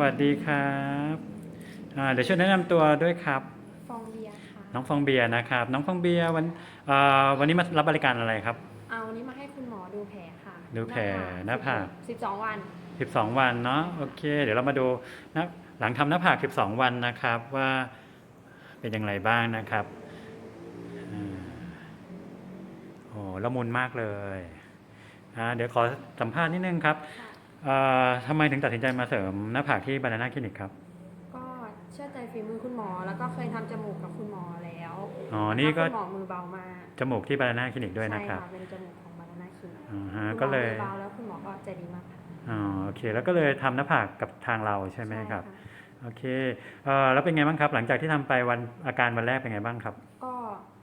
วัสดีครับอ่าเดี๋ยวช่วยแนะนำตัวด้วยครับ ฟองเบียร์ค่ะ น้องฟองเบียร์นะครับ น้องฟองเบียร์วันเอ่อวันนี้มารับบริการอะไรครับ เอาวันนี้มาให้คุณหมอดูแผลค่ะดูแผลหน้าผาก สิบสองวัน 12 วันเนาะโอเค เดี๋ยวเรามาดูนะหลังทำหน้าผาก 12 วันนะครับว่าเป็นอย่างไรบ้างนะครับอ่าโอ้ละมุนมากเลยอ่าเดี๋ยวขอสัมภาษณ์นิดนึงครับ ค่ะ เอ่อทำไมถึงตัดสินใจมาเสริมหน้าผากที่บานาน่าคลินิกครับ ก็เชื่อใจฝีมือคุณหมอ แล้วก็เคยทำจมูกกับคุณหมอแล้วอ๋อ นี่ก็แล้วคุณหมอมือเบามากจมูกที่บานาน่าคลินิกด้วยนะครับ ใช่ค่ะเป็นจมูกของบานาน่าคินอ่าฮะคุณหมอก็เลยมือเบาแล้วคุณหมอก็ใจดีมากค่ะอ๋อโอเค แล้วก็เลยทำหน้าผากกับทางเราใช่ไหมครับะโอเคเอ่อแล้วเป็นไงบ้างครับ หลังจากที่ทำไปวันอาการวันแรกเป็นไงบ้างครับ ก็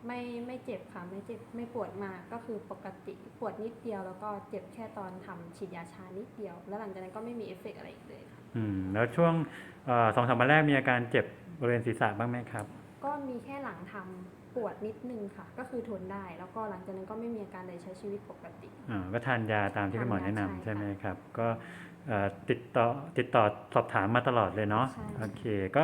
ไม่ไม่เจ็บค่ะไม่เจ็บไม่ปวดมากก็คือปกติปวดนิดเดียว แล้วก็เจ็บแค่ตอนทำฉีดยาชานิดเดียว แล้วหลังจากนั้นก็ไม่มีเอฟเฟกต์อะไรอีกเลยค่ะอืมแล้วช่วงเอ่อสองสามวันแรกมีอาการเจ็บบริเวณศีรษะบ้างไหมครับ ก็มีแค่หลังทำปวดนิดนึงค่ะ ก็คือทนได้แล้วก็หลังจากนั้นก็ไม่มีอาการเลยใช้ชีวิตปกติอ่าก็ทานยาตามที่คุณหมอทานยาแนะนำใช่ใช่ไหมค่ะครับ ก็เอ่อ ติดต่อติดต่อสอบถามมาตลอดเลยเนาะใช่โอเค ก็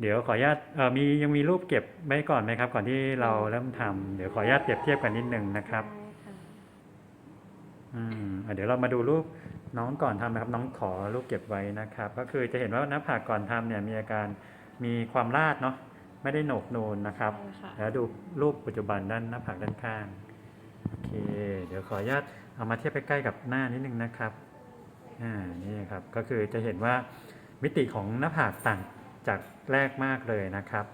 เดี๋ยวขออนุญาตเอ่อมียังมีรูปเก็บไว้ก่อนไหมครับ ก่อนที่เราเริ่มทำเดี๋ยวขออนุญาตเปรียบเทียบกันนิดนึงนะครับได้ค่ะอืมอะเดี๋ยวเรามาดูรูปน้องก่อนทำนะครับ น้องขอรูปเก็บไว้นะครับ ก็คือจะเห็นว่าหน้าผากก่อนทำเนี่ยมีอาการมีความลาดเนาะไม่ได้โหนกนูนนะครับใช่ค่ะแล้วดูรูปปัจจุบันด้านหน้าผากด้านข้างโอเค เดี๋ยวขออนุญาตเอามาเทียบใกล้ๆกับหน้านิดนึงนะครับ อ่านี่ครับก็คือจะเห็นว่ามิติของหน้าผากต่างจากแรกมากเลยนะครับ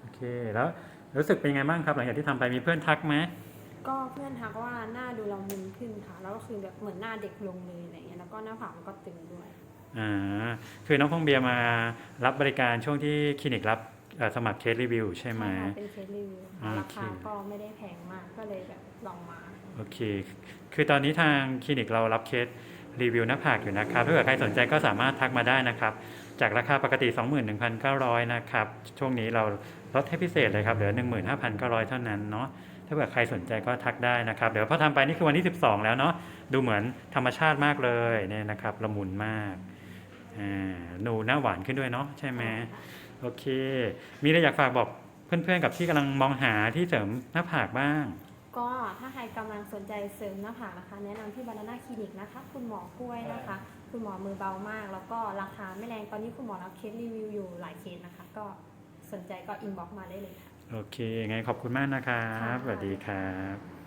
โอเคแล้วรู้สึกเป็นยังไงบ้างครับ หลังจากที่ทำไปมีเพื่อนทักไหมก็เพื่อนทักว่าหน้าดูเรามุนขึ้นค่ะแล้วก็คือแบบเหมือนหน้าเด็กลงเลยอะไรเงี้ยแล้วก็หน้าผากมันก็ตึงด้วยอ่าคือน้องฟองเบียร์มารับบริการช่วงที่คลินิกรับเอ่อสมัครเคสรีวิวใช่ไหมค่ะเป็นเคสรีวิวค่ะโอราเคคาก็ไม่ได้แพงมากก็เลยแบบลองมาโอเค คือตอนนี้ทางคลินิกเรารับเคส รีวิวหน้าผากอยู่นะครับถ้าเกิดใครสนใจก็สามารถทักมาได้นะครับ จากราคาปกติ 21,900 นะครับ ช่วงนี้เราลดให้พิเศษเลยครับ เหลือ 15,900 เท่านั้นเนาะถ้าเกิดใครสนใจก็ทักได้นะครับ เดี๋ยวพอทำไปนี่คือวันที่ 12 แล้วเนาะดูเหมือนธรรมชาติมากเลยเนี่ยนะครับละมุนมากอ่าหนูหน้าหวานขึ้นด้วยเนาะใช่ไหมโอเค มีอะไรอยากฝากบอกเพื่อนๆกับที่กำลังมองหาที่เสริมหน้าผากบ้าง ก็ถ้าใครกำลังสนใจเสริมหน้าผากนะคะ แนะนำที่บานาน่าคลินิกนะคะ คุณหมอกล้วยนะคะ คุณหมอมือเบามาก แล้วก็ราคาไม่แรงตอนนี้คุณหมอรับเคสรีวิวอยู่หลายเคสนะคะ ก็สนใจก็อินบ็อกมาได้เลยค่ะ โอเค ไงขอบคุณมากนะครับค่ะสวัสดีครับ